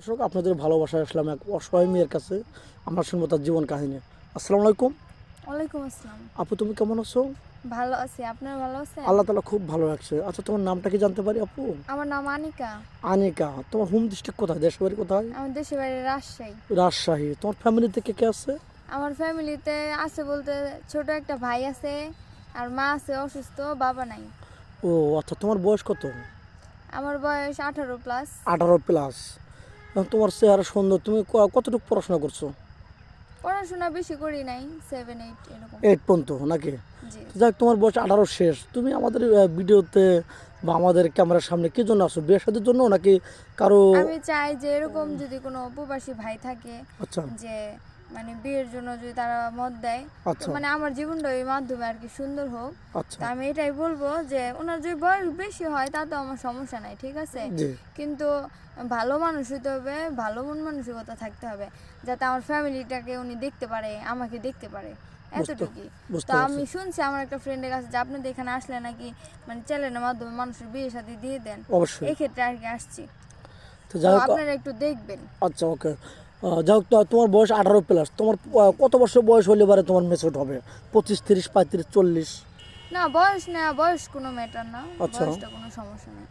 দর্শক আপনাদের ভালোবাসায় আসলাম এক অসহায় মেয়ের কাছে আমরা শুনব তার জীবন কাহিনী। আসসালামু আলাইকুম। ওয়ালাইকুম আসসালাম। আপু তুমি কেমন আছো? ভালো আছি। আপনার ভালো আছেন? আল্লাহ তালা খুব ভালো রাখছে। আচ্ছা তোমার নামটা কি জানতে পারি আপু? আমার নাম আনিকা। আনিকা। তোমার হোম ডিস্ট্রিক্ট কোথায়? দেশের বাড়ি কোথায়? আমার দেশের বাড়ি রাজশাহী। রাজশাহী। তোমার ফ্যামিলিতে কে কে আছে? আমার ফ্যামিলিতে আছে বলতে ছোট একটা ভাই আছে আর মা আছে অসুস্থ বাবা নাই। ও আচ্ছা তোমার বয়স কত? আমার বয়স আঠারো প্লাস আঠারো প্লাস তোমার চেহারা সুন্দর তুমি কতটুকু পড়াশোনা করছ? পড়াশোনা বেশি করি নাই সেভেন এইট এরকম। এইট পর্যন্ত নাকি? জি। যাক তোমার বয়স আঠারো শেষ। তুমি আমাদের ভিডিওতে বা আমাদের ক্যামেরার সামনে কি জন্য আসো বিয়ের সাথের জন্য নাকি কারও আমি চাই যে এরকম যদি কোনো উপবাসী ভাই থাকে আচ্ছা। যে মানে বিয়ের জন্য যদি তারা মত দেয় আচ্ছা। মানে আমার জীবনটা ওই মাধ্যমে আর কি সুন্দর হোক। আচ্ছা। তা আমি এটাই বলব যে ওনার যদি বয়স বেশি হয় তা তো আমার সমস্যা নাই ঠিক আছে? কিন্তু ভালো মানুষ হতে হবে ভালো মন মানসিকতা থাকতে হবে যাতে আমার ফ্যামিলিটাকে উনি দেখতে পারে আমাকে দেখতে পারে। এতটুকুই। তো আমি শুনছি আমার একটা ফ্রেন্ডের কাছে যে আপনাদের এখানে আসলে নাকি মানে চ্যানেলের মাধ্যমে মানুষের বিয়ে সাথে দিয়ে দেন। অবশ্যই। এই আর কি আসছি। তো আপনারা একটু দেখবেন। আচ্ছা ওকে। যাই হোক তোমার বয়স আঠারো প্লাস তোমার কত বছর বয়স হলে পারে তোমার মেসেট হবে? পঁচিশ তিরিশ পঁয়ত্রিশ চল্লিশ? না বয়স না বয়স কোনো ম্যাটার না। আচ্ছা। বয়সটা কোনো সমস্যা নেই।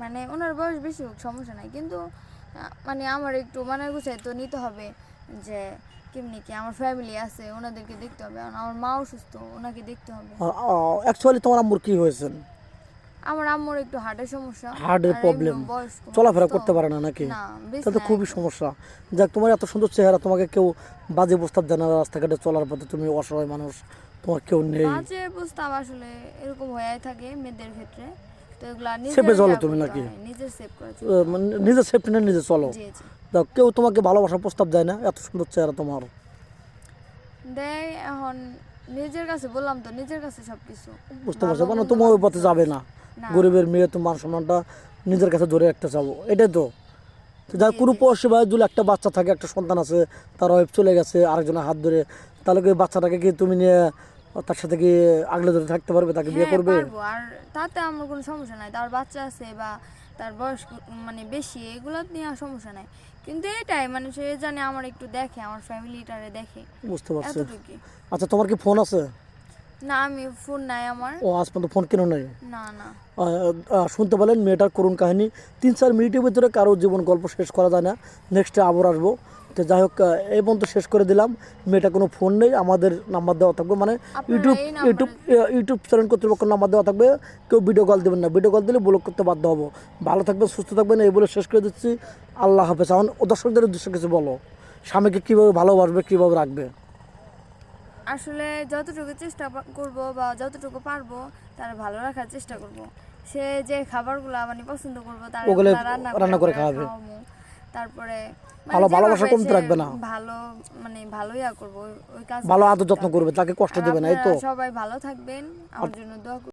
মানে ওনার বয়স বেশি হোক সমস্যা নাই। কিন্তু মানে আমার একটু মানে গুছাই তো নিতে হবে যে কেমনি কি আমার ফ্যামিলি আছে ওনাদেরকে দেখতে হবে। আমার মা অসুস্থ ওনাকে দেখতে হবে। অ্যাকচুয়ালি তোমার আম্মুর কি হয়েছে? আমার আম্মুর একটু হার্টের সমস্যা। হার্টের প্রবলেম চলাফেরা করতে পারে না নাকি? না তো খুবই সমস্যা। যাক তোমার এত সুন্দর চেহারা তোমাকে কেউ বাজে প্রস্তাব দেয় না রাস্তাঘাটে চলার পথে। তুমি অসহায় মানুষ তোমার কেউ নেই। বাজে প্রস্তাব আসলে এরকম হয়ে থাকে মেয়েদের ক্ষেত্রে। তো এগুলা সেপে চলো তুমি নাকি? নিজের করা মানে নিজের সেফটি নিয়ে নিজে চলো। জি কেউ তোমাকে ভালোবাসার প্রস্তাব দেয় না এত সুন্দর চেহারা তোমার। দেয় এখন নিজের কাছে বললাম তো নিজের কাছে সবকিছু। বুঝতে পারছ মানে তুমি ওই পথে যাবে না। গরিবের মেয়ে তো মান সম্মানটা নিজের কাছে ধরে রাখতে চাবো এটাই তো। যার কোনো ভাই যদি একটা বাচ্চা থাকে একটা সন্তান আছে তার ওয়াইফ চলে গেছে আরেকজনের হাত ধরে তাহলে কি বাচ্চাটাকে কি তুমি নিয়ে তার সাথে কি আগলে ধরে থাকতে পারবে তাকে বিয়ে হ্যাঁ, করবে? আর তাতে আমার কোনো সমস্যা নাই। তার বাচ্চা আছে বা তার বয়স মানে বেশি এগুলো নিয়ে সমস্যা নাই। কিন্তু এটাই মানে সে জানে আমার একটু দেখে আমার ফ্যামিলিটারে দেখে। বুঝতে পারছি। আচ্ছা তোমার কি ফোন আছে? না আমি ফোন নাই আমার। ও আজ পর্যন্ত ফোন কেন নাই? না না। শুনতে পেলেন মেয়েটার করুণ কাহিনী। তিন চার মিনিটের ভিতরে কারও জীবন গল্প শেষ করা যায় না। নেক্সটে আবার আসব। তো যাই হোক এই পর্যন্ত শেষ করে দিলাম। মেয়েটা কোনো ফোন নেই আমাদের নাম্বার দেওয়া থাকবে। মানে ইউটিউব ইউটিউব ইউটিউব চ্যানেল কর্তৃপক্ষের নাম্বার দেওয়া থাকবে। কেউ ভিডিও কল দেবেন না। ভিডিও কল দিলে ব্লক করতে বাধ্য হব। ভালো থাকবেন সুস্থ থাকবেন এই বলে শেষ করে দিচ্ছি। আল্লাহ হাফেজ। এখন ও দর্শকদের উদ্দেশ্যে কিছু বলো। স্বামীকে কীভাবে ভালোবাসবে কীভাবে রাখবে? আসলে যতটুকু চেষ্টা করব বা যতটুকু পারব তার ভালো রাখার চেষ্টা করব। সে যে খাবারগুলো মানে পছন্দ করব তার রান্না করে রান্না করে খাওয়াবে। তারপরে ভালো ভালোবাসা কমতে রাখবে না। ভালো মানে ভালো ইয়া করব ওই- কাজ ভালো আদর যত্ন করবে তাকে কষ্ট দেবে না এই তো সবাই ভালো থাকবেন আমার জন্য দোয়া।